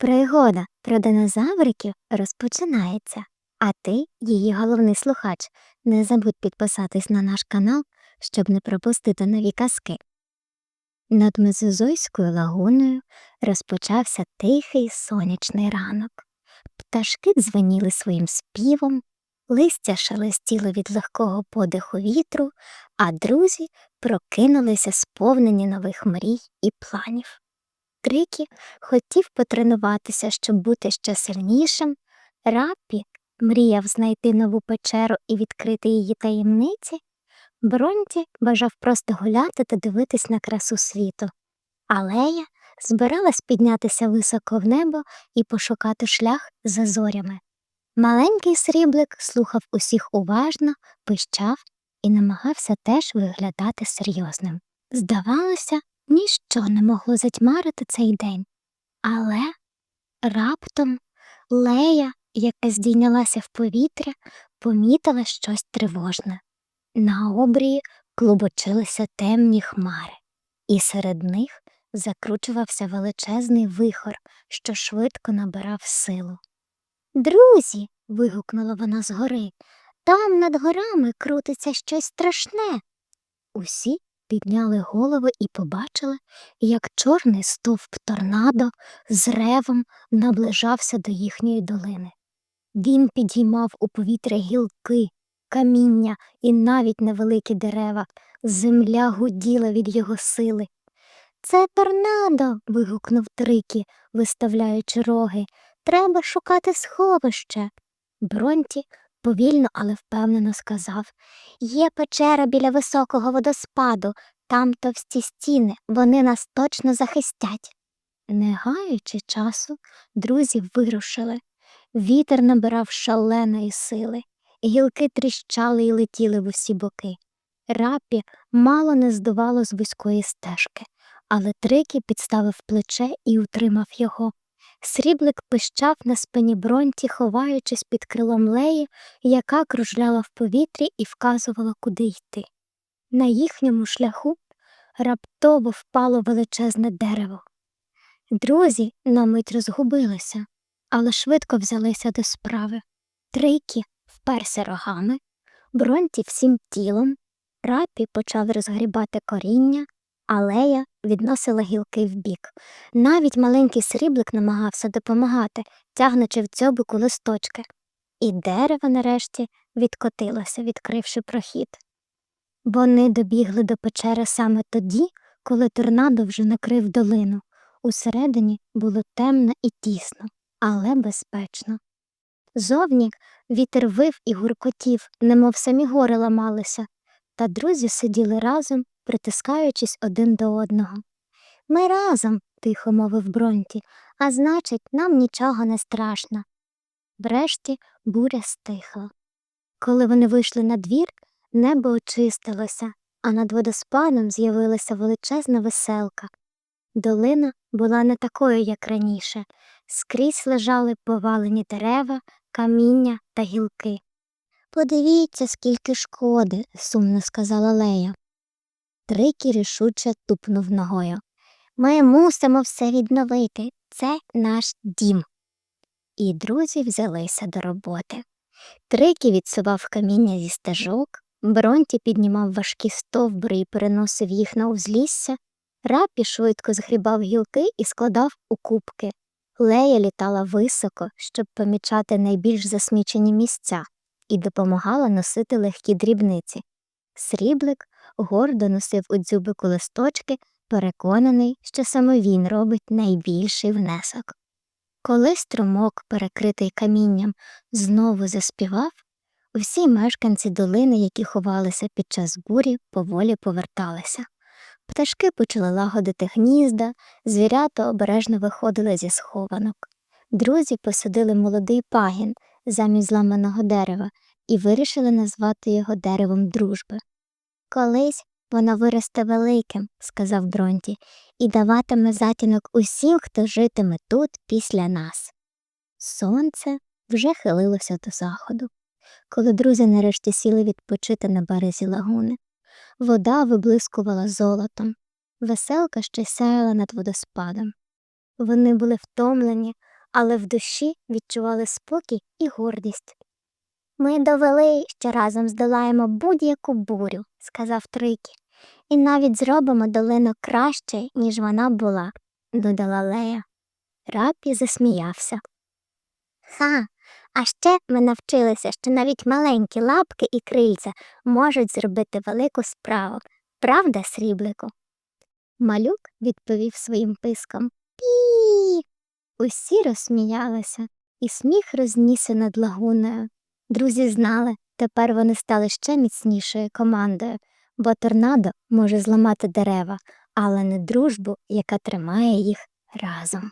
Пригода про динозавриків розпочинається. А ти, її головний слухач, не забудь підписатись на наш канал, щоб не пропустити нові казки. Над Мезозойською лагуною розпочався тихий сонячний ранок. Пташки дзвеніли своїм співом, листя шелестіло від легкого подиху вітру, а друзі прокинулися сповнені нових мрій і планів. Трікі хотів потренуватися, щоб бути ще сильнішим. Раппі мріяв знайти нову печеру і відкрити її таємниці. Бронті бажав просто гуляти та дивитись на красу світу. А Лея збиралась піднятися високо в небо і пошукати шлях за зорями. Маленький сріблик слухав усіх уважно, пищав і намагався теж виглядати серйозним. Здавалося, ніщо не могло затьмарити цей день. Але раптом Лея, яка здійнялася в повітря, помітила щось тривожне. На обрії клубочилися темні хмари, і серед них закручувався величезний вихор, що швидко набирав силу. Друзі. вигукнула вона згори, там над горами крутиться щось страшне. Усі підняли голови і побачили, як чорний стовп торнадо з ревом наближався до їхньої долини. Він підіймав у повітря гілки, каміння і навіть невеликі дерева. Земля гуділа від його сили. Це торнадо. вигукнув Трикі, виставляючи роги. Треба шукати сховище. Бронті повільно, але впевнено сказав Є печера біля високого водоспаду, там товсті стіни, вони нас точно захистять. Не гаючи часу, друзі вирушили. Вітер набирав шаленої сили, гілки тріщали і летіли в усі боки. Рапі мало не здувало з вузької стежки, але Трикі підставив плече і утримав його. Сріблик пищав на спині бронті, ховаючись під крилом леї, яка кружляла в повітрі і вказувала, куди йти. На їхньому шляху раптово впало величезне дерево. Друзі на мить розгубилися, але швидко взялися до справи. Трейкі вперся рогами, бронті всім тілом, рапі почав розгрібати коріння, а Лея відносила гілки вбік. Навіть маленький сріблик намагався допомагати, тягнучи в дзьобику листочки. І дерево нарешті відкотилося, відкривши прохід. Вони добігли до печери саме тоді, коли торнадо вже накрив долину. Усередині було темно і тісно, але безпечно. Зовні вітер вив і гуркотів, немов самі гори ламалися, та друзі сиділи разом, притискаючись один до одного. Ми разом, тихо мовив Бронті, а значить, нам нічого не страшно. Врешті буря стихла. Коли вони вийшли на двір, небо очистилося, а над водоспадом з'явилася величезна веселка. Долина була не такою, як раніше, скрізь лежали повалені дерева, каміння та гілки. Подивіться, скільки шкоди, сумно сказала Лея. Трики рішуче тупнув ногою. Ми мусимо все відновити. Це наш дім. І друзі взялися до роботи. Трики відсував каміння зі стежок, Бронті піднімав важкі стовбури і переносив їх на узлісся, рапі швидко згрібав гілки і складав у кубки. Лея літала високо, щоб помічати найбільш засмічені місця, і допомагала носити легкі дрібниці. Сріблик гордо носив у дзюбику листочки, переконаний, що саме він робить найбільший внесок. Коли струмок, перекритий камінням, знову заспівав, усі мешканці долини, які ховалися під час бурі, поволі поверталися. Пташки почали лагодити гнізда, звірята обережно виходили зі схованок. Друзі посадили молодий пагін замість зламаного дерева і вирішили назвати його деревом дружби. Колись воно виросте великим, сказав Дронті, і даватиме затінок усім, хто житиме тут після нас. Сонце вже хилилося до заходу, коли друзі нарешті сіли відпочити на березі лагуни. Вода виблискувала золотом, веселка ще сяяла над водоспадом. Вони були втомлені, але в душі відчували спокій і гордість. Ми довели, що разом здолаємо будь-яку бурю, сказав Трикі, і навіть зробимо долину краще, ніж вона була, додала Лея. Рапі засміявся. Ха, а ще ми навчилися, що навіть маленькі лапки і крильця можуть зробити велику справу. Правда, сріблику? Малюк відповів своїм писком Пі. Усі розсміялися, і сміх рознісся над лагуною. Друзі знали, тепер вони стали ще міцнішою командою, бо торнадо може зламати дерева, але не дружбу, яка тримає їх разом.